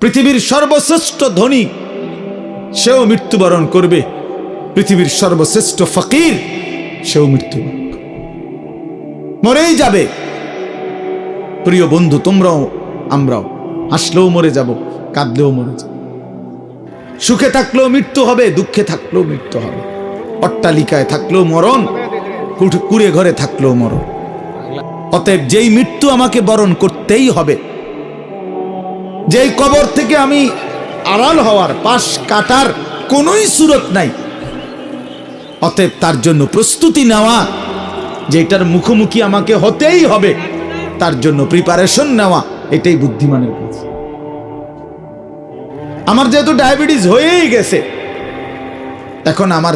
পৃথিবীর সর্বশ্রেষ্ঠ ধনী, সেও মৃত্যুবরণ করবে। পৃথিবীর সর্বশ্রেষ্ঠ ফকির, সেও মৃত্যুবরণ মরেই যাবে। প্রিয় বন্ধু, তোমরাও, আমরাও। হাসলেও মরে যাব, কাঁদলেও মরে যাব। সুখে থাকলেও মৃত্যু হবে, দুঃখে থাকলেও মৃত্যু হবে। অট্টালিকায় থাকলেও মরণ কুড়ে ঘরে থাকলেও মরণ। অতএব যেই মৃত্যু আমাকে বরণ করতেই হবে যেই কবর থেকে আমি আড়াল হওয়ার, পাশ কাটার কোনোই সুরত নাই। অতএব তার জন্য প্রস্তুতি নেওয়া, যে এটার মুখোমুখি আমাকে হতেই হবে, তার জন্য প্রিপারেশন নেওয়া, এটাই বুদ্ধিমানের কাজ। আমার যেহেতু ডায়াবেটিস হয়েই গেছে, এখন আমার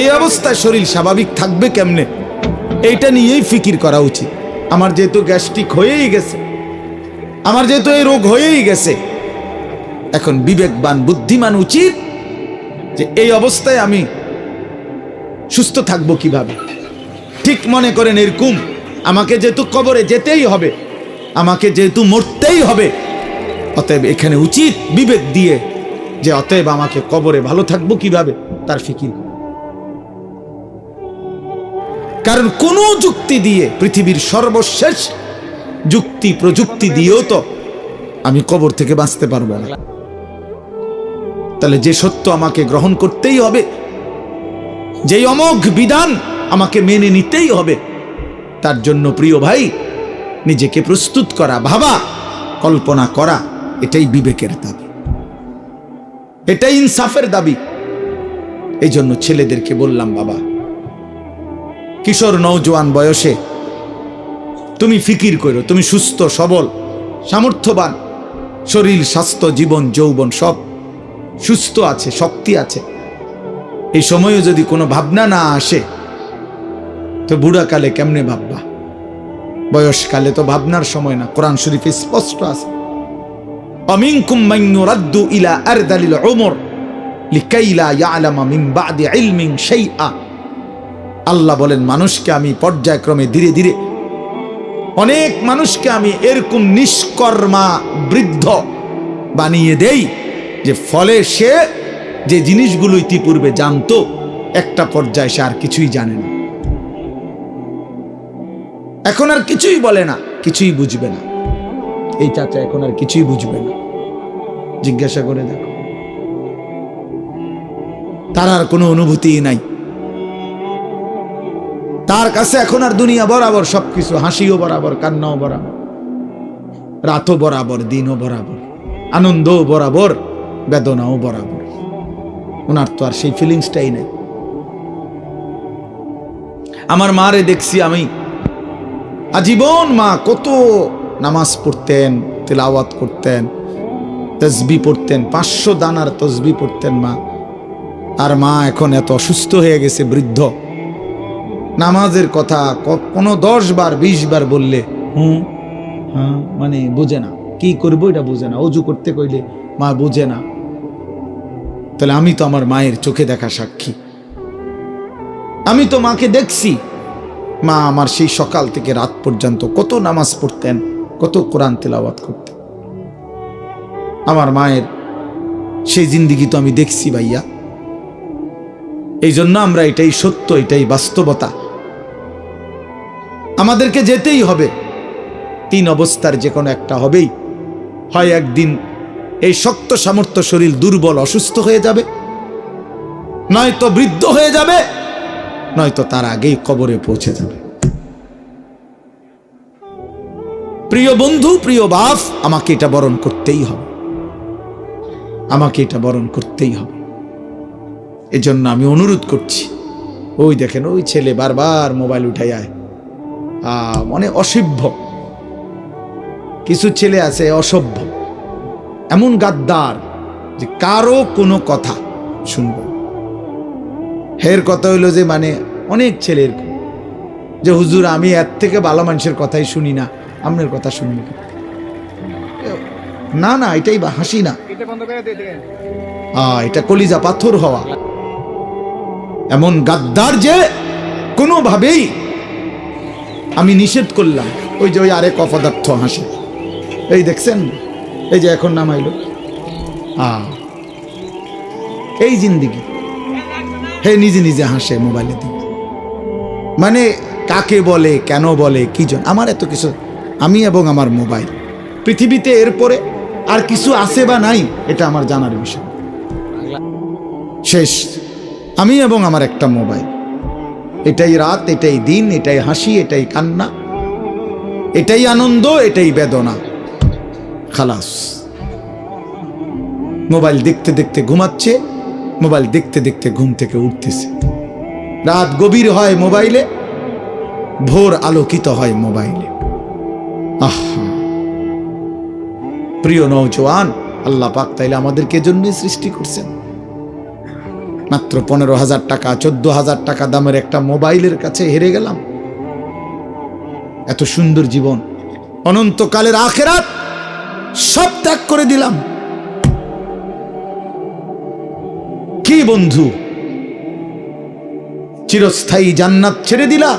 এই অবস্থায় শরীর স্বাভাবিক থাকবে কেমনে? এইটা নিয়েই ফিকির করা উচিত। আমার যেহেতু গ্যাস্ট্রিক হয়েই গেছে আমার যেহেতু এই রোগ হয়েই গেছে, এখন বিবেকবান, বুদ্ধিমান উচিত যে এই অবস্থায় আমি সুস্থ থাকব কীভাবে। ঠিক মনে করেন এরকম, আমাকে যেহেতু কবরে যেতেই হবে, আমাকে যেহেতু মরতেই হবে, অতএব এখানে উচিত বিবেক দিয়ে যে অতএব আমাকে কবরে ভালো থাকব কীভাবে, তার ফিকির। কারণ কোন যুক্তি দিয়ে পৃথিবীর সর্বশেষ যুক্তি প্রযুক্তি দিয়েও তো আমি কবর থেকে বাঁচতে পারব না। তাহলে যে সত্য আমাকে গ্রহণ করতেই হবে, যেই অমোঘ বিধান আমাকে মেনে নিতেই হবে, তার জন্য প্রিয় ভাই, নিজেকে প্রস্তুত করা, ভাবা, কল্পনা করা, এটাই বিবেকের দাবি। এটাই ইনসাফের দাবি। এই জন্য ছেলেদেরকে বললাম, বাবা, কিশোর নৌজওয়ান বয়সে তুমি ফিকির করো তুমি সুস্থ, সবল, সামর্থ্যবান, শরীর, স্বাস্থ্য, জীবন, যৌবন, সব সুস্থ আছে, শক্তি আছে। এই সময়ে যদি কোনো ভাবনা না আসে, তো বুড়াকালে কেমনে ভাববা? বয়সকালে তো ভাবনার সময় না, কোরআন শরীফে স্পষ্ট আছে। রাদ্দু ইলা আরদালিল উমর লিকাইলা আল্লাহ বলেন, মানুষকে আমি পর্যায়ক্রমে ধীরে ধীরে অনেক মানুষকে আমি এরকম নিষ্কর্মা বৃদ্ধ বানিয়ে দেই যে ফলে সে যে জিনিসগুলো ইতিপূর্বে জানতো, একটা পর্যায়ে সে আর কিছুই জানে না। এখন আর কিছুই বলে না, কিছুই বুঝবে না। এই চাচা এখন আর কিছুই বুঝবে না। জিজ্ঞাসা করে দেখো। তার আর কোনো অনুভূতি নাই। তার কাছে এখন আর দুনিয়া বরাবর সবকিছু, হাসিও বরাবর, কান্নাও বরাবর, রাতও বরাবর, দিনও বরাবর, আনন্দও বরাবর, বেদনাও বরাবর। ওনার তো আর সেই ফিলিংসটাই নেই। আমার মারে দেখছি আমি। আজীবন মা কত নামাজ পড়তেন, তেলাওয়াত করতেন তসবি পড়তেন, পাঁচশো দানার তসবি পড়তেন মা। আর মা এখন এত অসুস্থ হয়ে গেছে, বৃদ্ধ। নামাজের কথা কোনো দশ বার, বিশ বার বললে, হুম হ্যাঁ মানে বোঝে না। কি করব এটা বোঝে না। অজু করতে কইলে, মা বোঝে না। তাহলে আমি তো আমার মায়ের চোখে দেখা সাক্ষী। আমি তো মাকে দেখছি। মা আমার সেই সকাল থেকে রাত পর্যন্ত কত নামাজ পড়তেন, কত কোরআন তেলাওয়াত করতেন। আমার মায়ের সেই জিন্দিগি তো আমি দেখছি ভাইয়া। এই জন্য আমরা এটাই সত্য, এটাই বাস্তবতা। আমাদেরকে যেতেই হবে। তিন অবস্থার যে কোনো একটা হবেই। হয় একদিন এই শক্ত সামর্থ্য শরীর দুর্বল অসুস্থ হয়ে যাবে নয়তো বৃদ্ধ হয়ে যাবে নয়তো তার আগেই কবরে পৌঁছে যাবে। প্রিয় বন্ধু প্রিয় বাপ আমাকে এটা বরণ করতেই হবে। আমাকে এটা বরণ করতেই হবে। এজন্য আমি অনুরোধ করছি ওই দেখেন ওই ছেলে বারবার মোবাইল আয় আহ, মানে অসভ্য। কিছু ছেলে আছে অসভ্য। এমন গাদ্দার যে কারও কোনো কথা শুনব হের কথা হইল যে মানে অনেক ছেলের যে হুজুর আমি এর থেকে ভালো মানুষের কথাই শুনি না আপনার কথা শুনি না। না না এটাই বা হাসি না। এটা কলিজা পাথর হওয়া। এমন গাদ্দার যে কোনোভাবেই আমি নিষেধ করলাম। ওই যে ওই আরেক অপদার্থ হাসে। এই দেখছেন? এই যে এখন নামাইলো। আ। এই জিন্দিগি। হে নিজে নিজে হাসে মোবাইলে দিকে মানে কাকে বলে, কেন বলে, কি জন আমার এত কিছু আমি এবং আমার মোবাইল। পৃথিবীতে এরপরে আর কিছু আছে বা নাই, এটা আমার জানার বিষয়। শেষ। আমি এবং আমার একটা মোবাইল। এটাই রাত, এটাই দিন, এটাই হাসি, এটাই কান্না, এটাই আনন্দ, এটাই বেদনা। খালাস। মোবাইল দেখতে দেখতে ঘুমাচ্ছে, মোবাইল দেখতে দেখতে ঘুম থেকে উঠতেছে। রাত গভীর হয় মোবাইলে, ভোর আলোকিত হয় মোবাইলে। আহ! প্রিয় নৌজওয়ান আল্লাহ পাক তাইলে আমাদেরকে জন্যই সৃষ্টি করছেন। মাত্র পনেরো হাজার টাকা, চোদ্দ হাজার টাকা দামের একটা মোবাইলের কাছে হেরে গেলাম। এত সুন্দর জীবন, অনন্তকালের আখেরাত সব ত্যাগ করে দিলাম। কি বন্ধু? চিরস্থায়ী জান্নাত ছেড়ে দিলা।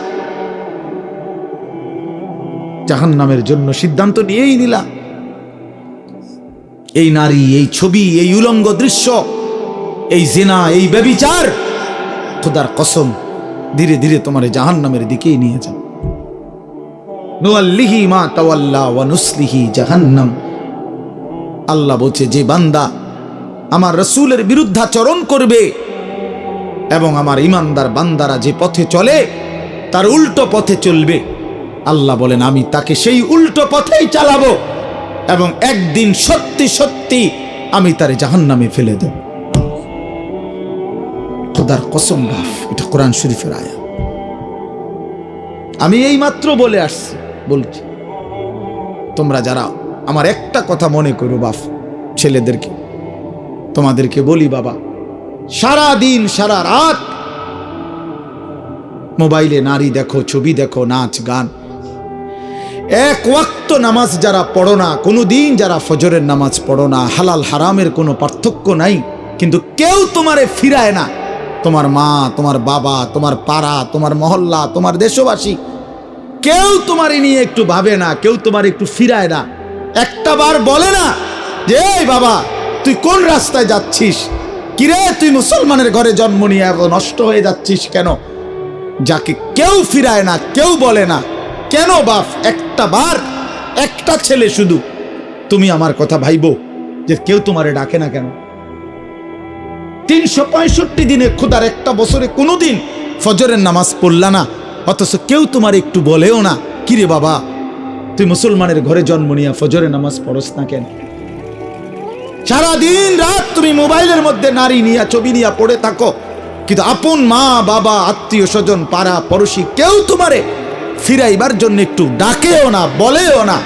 জাহান নামের জন্য সিদ্ধান্ত নিয়েই নিলা। এই নারী, এই ছবি, এই উলঙ্গ দৃশ্য এই জেনা, এই ব্যবিচার। খোদার কসম, ধীরে ধীরে তোমার জাহান নামের দিকেই নিয়ে যাও। নুয়াল্লিহি মা তাওয়াল্লা জাহান্নাম। আল্লাহ বলছে, যে বান্দা আমার রসুলের বিরুদ্ধাচরণ করবে এবং আমার ইমানদার বান্দারা যে পথে চলে, তার উল্টো পথে চলবে। আল্লাহ বলেন, আমি তাকে সেই উল্টো পথেই চালাবো এবং একদিন সত্যি সত্যি আমি তার জাহান্নামে ফেলে দেব। খোদার কসম গাফ এটা কোরআন শরীফের আয়া আমি এই মাত্র বলে আসছি, বলছি, তোমরা যারা আমার একটা কথা মনে করো বাফ ছেলেদেরকে, তোমাদেরকে বলি বাবা সারা দিন সারা রাত মোবাইলে নারী দেখো, ছবি দেখো, নাচ, গান। এক ওয়াক্ত নামাজ যারা পড়ো না কোনো দিন যারা ফজরের নামাজ পড়ো না, হালাল হারামের কোনো পার্থক্য নাই, কিন্তু কেউ তোমারে ফিরায় না। তোমার মা, তোমার বাবা, তোমার পাড়া, তোমার মহল্লা, তোমার দেশবাসী, কেউ তোমার নিয়ে একটু ভাবে না, কেউ তোমার একটু ফিরায় না। একটা বার বলে না যে, এই বাবা, তুই কোন রাস্তায় যাচ্ছিস? কিরে তুই মুসলমানের ঘরে জন্ম নিয়ে এত নষ্ট হয়ে যাচ্ছিস কেন? যাকে কেউ ফিরায় না, কেউ বলে না। কেন বাপ, একটা বার, একটা ছেলে শুধু। তুমি আমার কথা ভাইবো যে, কেউ তোমারে ডাকে না কেন? তিনশো পঁয়ষট্টি দিনে খোদার একটা বছরে কোনোদিন ফজরের নামাজ পড়লা না। অথচ কেউ তোমার একটু বলেও না, কিরে বাবা, তুই মুসলমানের ঘরে জন্ম নিয়ে ফজরের নামাজ পড়স না কেন? সারাদিন রাত তুমি মোবাইলের মধ্যে নারী নিয়ে, ছবি নিয়ে পড়ে থাকো। কিন্তু আপন মা, বাবা, আত্মীয় স্বজন, পাড়া, পড়োশি কেউ তোমারে ফিরাইবার জন্য একটু ডাকেও না, বলেও না।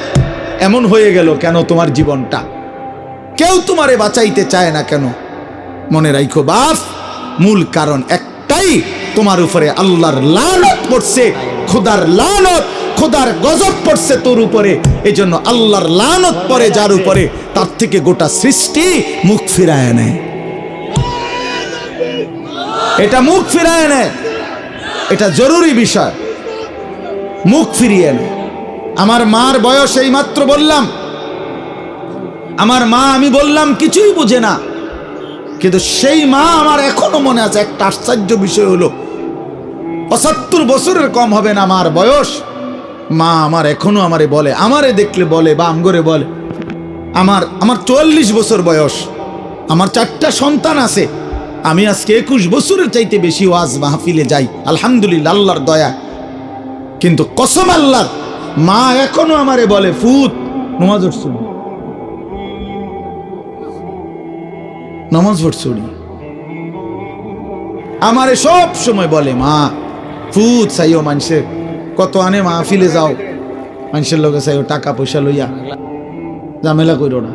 এমন হয়ে গেল কেন তোমার জীবনটা? কেউ তোমারে বাঁচাইতে চায় না কেন? মনে রাখো বাপ। মূল কারণ একটাই, তোমার উপরে আল্লাহর লানত পড়ছে, খোদার লানত, খোদার গজব পড়ছে তোর উপরে। এই জন্য আল্লাহর লানত পড়ে যার উপরে, তার থেকে গোটা সৃষ্টি মুখ ফিরায় নেয়। এটা মুখ ফিরায় নেয়। এটা জরুরি বিষয়। মুখ ফিরিয়ে নেয়। আমার মার বয়স এই মাত্র বললাম। আমার মা আমি বললাম, কিছুই বুঝে না। কিন্তু সেই মা আমার এখনও মনে আছে, একটা আশ্চর্য বিষয় হলো, পঁচাত্তর বছরের কম হবে না আমার বয়স? মা আমার এখনও আমারে বলে, আমারে দেখলে বলে বা আমগরে বলে, আমার আমার চুয়াল্লিশ বছর বয়স, আমার চারটা সন্তান আছে, আমি আজকে একুশ বছরের চাইতে বেশি ওয়াজ মাহফিলে যাই, আলহামদুলিল্লাহ, আল্লাহর দয়া। কিন্তু কসম আল্লাহ, মা এখনও আমারে বলে, ফুত, নমাজ নামাজ নি? আমারে সব সময় বলে, মা ফুত চাইও মানুষের কত আনে মা মাহফিলে যাও। মানুষের লগে চাইও টাকা পয়সা লইয়া। ঝামেলা করো না।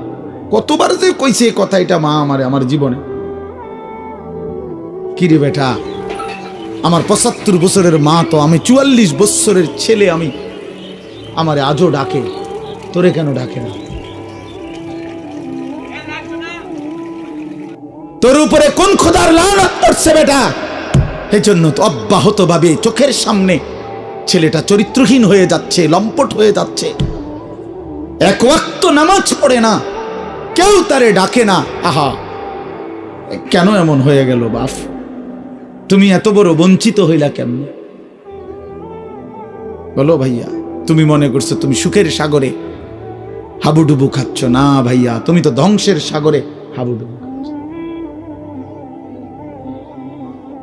কতবার যে কইছে কথা, এটা মা আমারে, আমার জীবনে। কিরে বেটা, আমার পঁচাত্তর বছরের মা তো আমি, চুয়াল্লিশ বছরের ছেলে আমি। আমারে আজও ডাকে, তোরে কেন ডাকে না? তোর উপরে কোন খোদার লানত পড়ছে বেটা? এই জন্য তো অব্যাহত ভাবে চোখের সামনে ছেলেটা চরিত্রহীন হয়ে যাচ্ছে, লম্পট হয়ে যাচ্ছে। এক ওয়াক্ত নামাজ পড়ে না, কেউ তারে ডাকে না। আহা, কেন এমন হয়ে গেল বাপ? তুমি এত বড় বঞ্চিত হইলা কেমন? বলো ভাইয়া, তুমি মনে করছ তুমি সুখের সাগরে হাবুডুবু খাচ্ছ? না ভাইয়া, তুমি তো ধ্বংসের সাগরে হাবুডুবু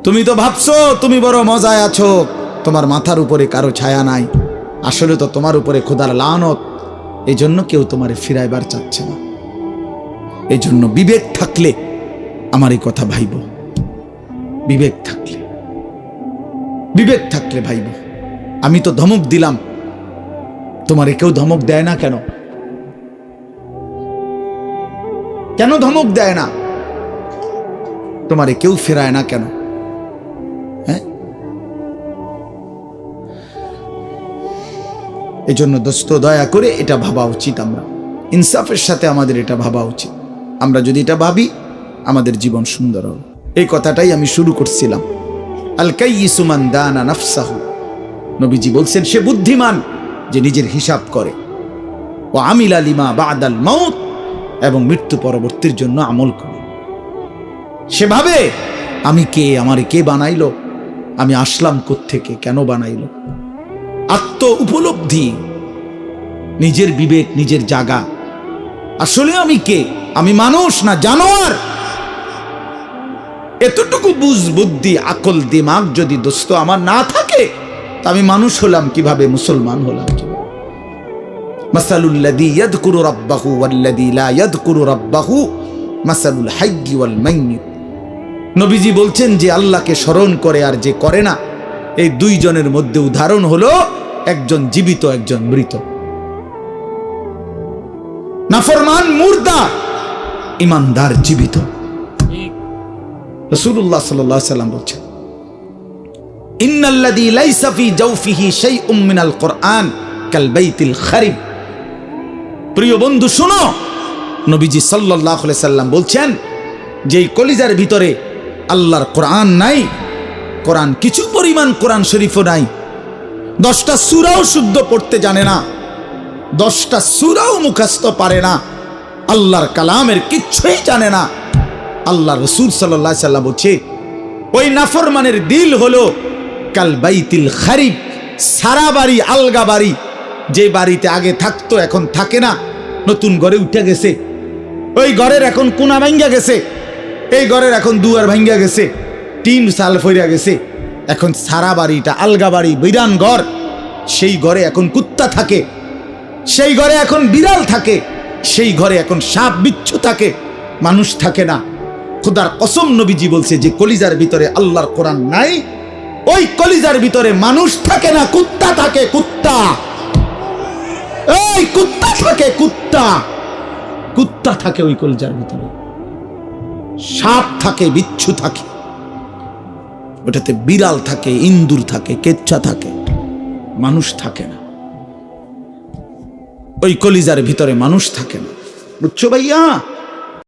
তুমি তো ভাবছ তুমি বড় মজায় আছো। তোমার মাথার উপরে কারও ছায়া নাই। আসলে তো তোমার উপরে খোদার লানত। এই জন্য কেউ তোমারে ফিরাইবার চাচ্ছে না। এই জন্য বিবেক থাকলে আমার এই কথা ভাইব। বিবেক থাকলে। বিবেক থাকলে ভাইব। আমি তো ধমক দিলাম। তোমারে কেউ ধমক দেয় না কেন? কেন ধমক দেয় না? তোমারে কেউ ফেরায় না কেন? এই জন্য দোস্ত, দয়া করে এটা ভাবা উচিত আমরা। ইনসাফের সাথে আমাদের এটা ভাবা উচিত। আমরা যদি এটা ভাবি, আমাদের জীবন সুন্দর হবে। এই কথাটাই আমি শুরু করছিলাম। আল কাইসুমান দানা নাফসাহু। নবীজি বলছেন, সে বুদ্ধিমান যে নিজের হিসাব করে। ও আমিল আলিমা বা আদাল মাউত। এবং মৃত্যু পরবর্তীর জন্য আমল করে। সেভাবে আমি কে, আমারে কে বানাইলো? আমি আসলাম থেকে কেন বানাইলো? আত্ম উপলব্ধি। নিজের বিবেক, নিজের জাগা। আসলে আমি কে? আমি মানুষ না জানোয়ার? এতটুকু বুঝ, বুদ্ধি, আকল, দিমাগ যদি দোস্ত আমার না থাকে, তা আমি মানুষ হলাম কীভাবে? মুসলমান হলাম মাসালুল্লাদি ইয়াদকুরু রাব্বাহু ওয়াল্লাদি লা ইয়াদকুরু রাব্বাহু মাসালুল হাইয়্যি ওয়াল মাইয়িত নবীজি বলছেন যে আল্লাহকে স্মরণ করে আর যে করে না এই দুইজনের মধ্যে উদাহরণ হলো একজন জীবিত, একজন মৃত। নাফরমান, মুর্দা, ইমানদার, জীবিত। রসুল্লাহ সাল্লাহ সাল্লাম বলছেন শাইউম মিনাল কোরআন প্রিয় বন্ধু, শুনো কলিজার ভিতরে আল্লাহর কোরআন নাই কোরআন, কিছু পরিমাণ কোরআন শরীফও নাই। দশটা সুরাও শুদ্ধ পড়তে জানে না। দশটা সুরাও মুখস্থ পারে না। আল্লাহর কালামের কিচ্ছুই জানে না। আল্লাহ রসুল সাল্লাহ সাল্লাম বলছে, ওই নাফরমানের দিল হলো কাল বাইতিল খারিব সারা বাড়ি আলগা বাড়ি। যে বাড়িতে আগে থাকতো, এখন থাকে না। নতুন ঘরে উঠে গেছে। ওই ঘরের এখন কোনা ভাঙ্গা গেছে। এই ঘরের এখন দুয়ার ভাঙ্গা গেছে। টিন সাল ফইরা গেছে। এখন সারা বাড়িটা আলগা বাড়ি, বিরান ঘর। সেই ঘরে এখন কুত্তা থাকে। সেই ঘরে এখন বিড়াল থাকে। সেই ঘরে এখন সাপ, বিচ্ছু থাকে। মানুষ থাকে না। খুদার কসম নবীজি বলছে যে, কলিজার ভিতরে আল্লাহর কোরআন নাই। ওই কলিজার ভিতরে মানুষ থাকে না, কুত্তা থাকে, কুত্তা। কুত্তা থাকে, কুত্তা। কুত্তা থাকে ওই কলিজার ভিতরে। সাপ থাকে, বিচ্ছু থাকে। ওটাতে বিড়াল থাকে, ইন্দুর থাকে, কেচ্ছা থাকে। মানুষ থাকে না। ওই কলিজার ভিতরে মানুষ থাকে না। বুঝছ ভাইয়া?